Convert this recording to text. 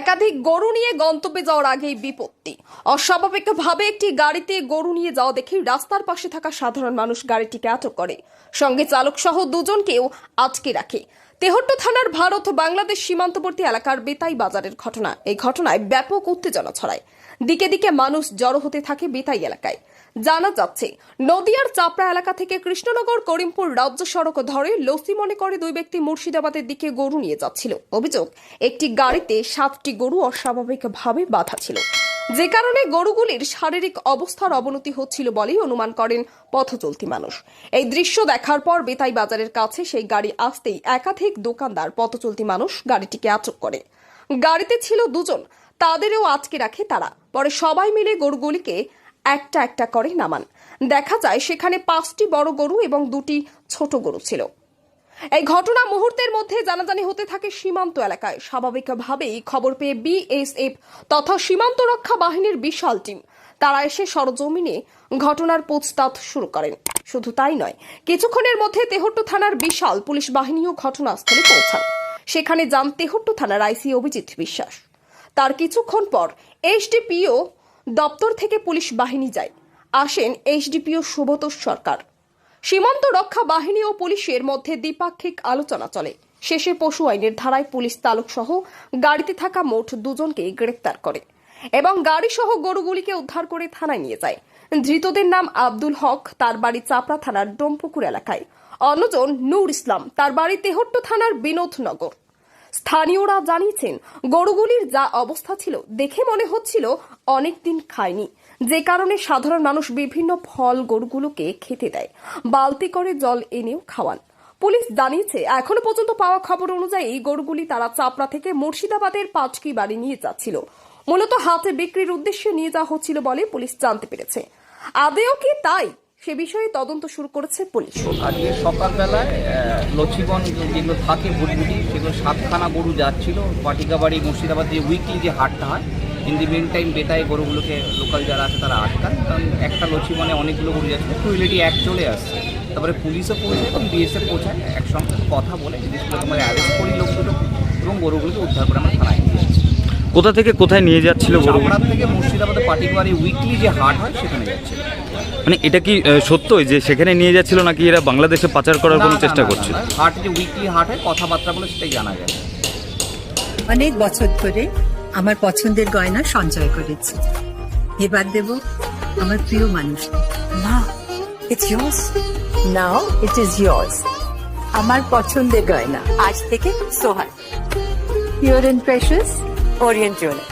একাধিক গরু নিয়ে গন্তব্যে যাওয়ার আগেই বিপত্তি। অস্বাভাবিকভাবে একটি গাড়িতে গরু নিয়ে যাওয়া দেখে রাস্তার পাশে থাকা সাধারণ মানুষ গাড়িটিকে আটক করে। সঙ্গে চালক সহ দুজনকেও আটকে রাখে। তেহট্ট থানার ভারত বাংলাদেশ সীমান্তবর্তী এলাকার বেতাই বাজারের ঘটনা। এই ঘটনায় ব্যাপক উত্তেজনা ছড়ায়। দিকে দিকে মানুষ জড়ো হতে থাকে বেতাই এলাকায়। জানা যাচ্ছে, নদিয়ার চাপড়া এলাকা থেকে কৃষ্ণনগর, করিমপুর রাজ্য সড়ক ধরে লসি মনে করে দুই ব্যক্তি মুর্শিদাবাদের দিকে গরু নিয়ে যাচ্ছিল। অভিযোগ, একটি গাড়িতে সাতটি গরু অস্বাভাবিকভাবে বাধা ছিল। যে কারণে গরুগুলির শারীরিক অবস্থার অবনতি হচ্ছিল বলেই অনুমান করেন পথচলতি মানুষ। এই দৃশ্য দেখার পর বেতাই বাজারের কাছে সেই গাড়ি আসতেই একাধিক দোকানদার পথচলতি মানুষ গাড়িটিকে আটক করে। গাড়িতে ছিল দুজন, তাদেরও আটকে রাখে তারা। পরে সবাই মিলে গরুগুলিকে একটা একটা করে নামান। দেখা যায় সেখানে পাঁচটি বড় গরু এবং দুটি ছোট গরু ছিল। এই ঘটনা মুহূর্তের মধ্যে জানাজানি হতে থাকে সীমান্ত এলাকায়। স্বাভাবিকভাবেই খবর পেয়ে বিএসএফ তথা সীমান্ত রক্ষা বাহিনীর বিশাল টিম, তারা এসে সরজমিনে ঘটনার পোছতাছ শুরু করেন। শুধু তাই নয়, কিছুক্ষণের মধ্যে তেহট্ট থানার বিশাল পুলিশ বাহিনীও ঘটনাস্থলে পৌঁছান। সেখানে যান তেহট্ট থানার আইসি অভিজিৎ বিশ্বাস। তার কিছুক্ষণ পর এইচডিপিও দপ্তর থেকে পুলিশ বাহিনী যায়। আসেন এইচডিপিও সুব্রত সরকার। সীমান্ত রক্ষা বাহিনী ও পুলিশের মধ্যে দ্বিপাক্ষিক আলোচনা চলে। শেষে পশু আইনের ধারায় পুলিশ তালুকসহ সহ গাড়িতে থাকা মোট দুজনকে গ্রেপ্তার করে এবং গাড়ি সহ গরুগুলিকে উদ্ধার করে থানায় নিয়ে যায়। ধৃতদের নাম আব্দুল হক, তার বাড়ি চাপড়া থানার ডোমপুকুর এলাকায়। অন্যজন নূর ইসলাম, তার বাড়ি তেহট্ট থানার বিনোদনগর। স্থানীয়রা জানিয়েছেন, গরুগুলির যা অবস্থা ছিল দেখে মনে হচ্ছিল অনেক দিন খায়নি। যে কারণে সাধারণ মানুষ বিভিন্ন ফল গরুগুলোকে খেতে দেয়। বালতি করে জল এনেও খাওয়ান। পুলিশ জানিয়েছে, এখনও পর্যন্ত পাওয়া খবর অনুযায়ী গরুগুলি তারা চাপড়া থেকে মুর্শিদাবাদের পাঁচকি বাড়ি নিয়ে যাচ্ছিল। মূলত হাতে বিক্রির উদ্দেশ্যে নিয়ে যাওয়া হচ্ছিল বলে পুলিশ জানতে পেরেছে। আদেও কি তাই? সে বিষয়ে তদন্ত শুরু করেছে পুলিশ। আজকে সকালবেলায় লচ্ছিবন যেগুলো থাকে বুটবুটি সেগুলো সাতখানা গরু যাচ্ছিল। পাটিকাবাড়ি মুর্শিদাবাদ যে উইকলি যে হাটটা হয় ইন দি মেন টাইম বেতায় গরুগুলোকে লোকাল যারা আছে তারা আটকান কারণ একটা লচ্ছিবনে অনেকগুলো গরু যাচ্ছে টুইলেটি এক চলে আসছে। তারপরে পুলিশও পৌঁছায় এবং বিএসএফ পৌঁছায় একসঙ্গে কথা বলে জিনিসগুলোকে আমরা অ্যারেস্ট করি লোকগুলো এবং গরুগুলোকে উদ্ধার করে আমরা থানায় নিয়ে যাচ্ছি। কোথা থেকে কোথায় নিয়ে যাচ্ছিল গরু থেকে মুর্শিদাবাদে পাটিকাবাড়ি উইকলি যে হাট হয় সেখানে যাচ্ছে মানে এটা কি সত্যই যে সেখানে নিয়ে যাচ্ছিল নাকি এরা বাংলাদেশে পাচার করার কোনো চেষ্টা করছে হাট যে উইকলি হাট কথাবার্তা বলে সেটাই জানা যায়। অনেক বছর ধরে আমার পছন্দের গয়না সঞ্চয় করেছি। এবার দেব আমার প্রিয় মানুষ। না it's yours now it is yours আমার পছন্দের গয়না। আজ থেকে Sohan pure and precious orient jewellers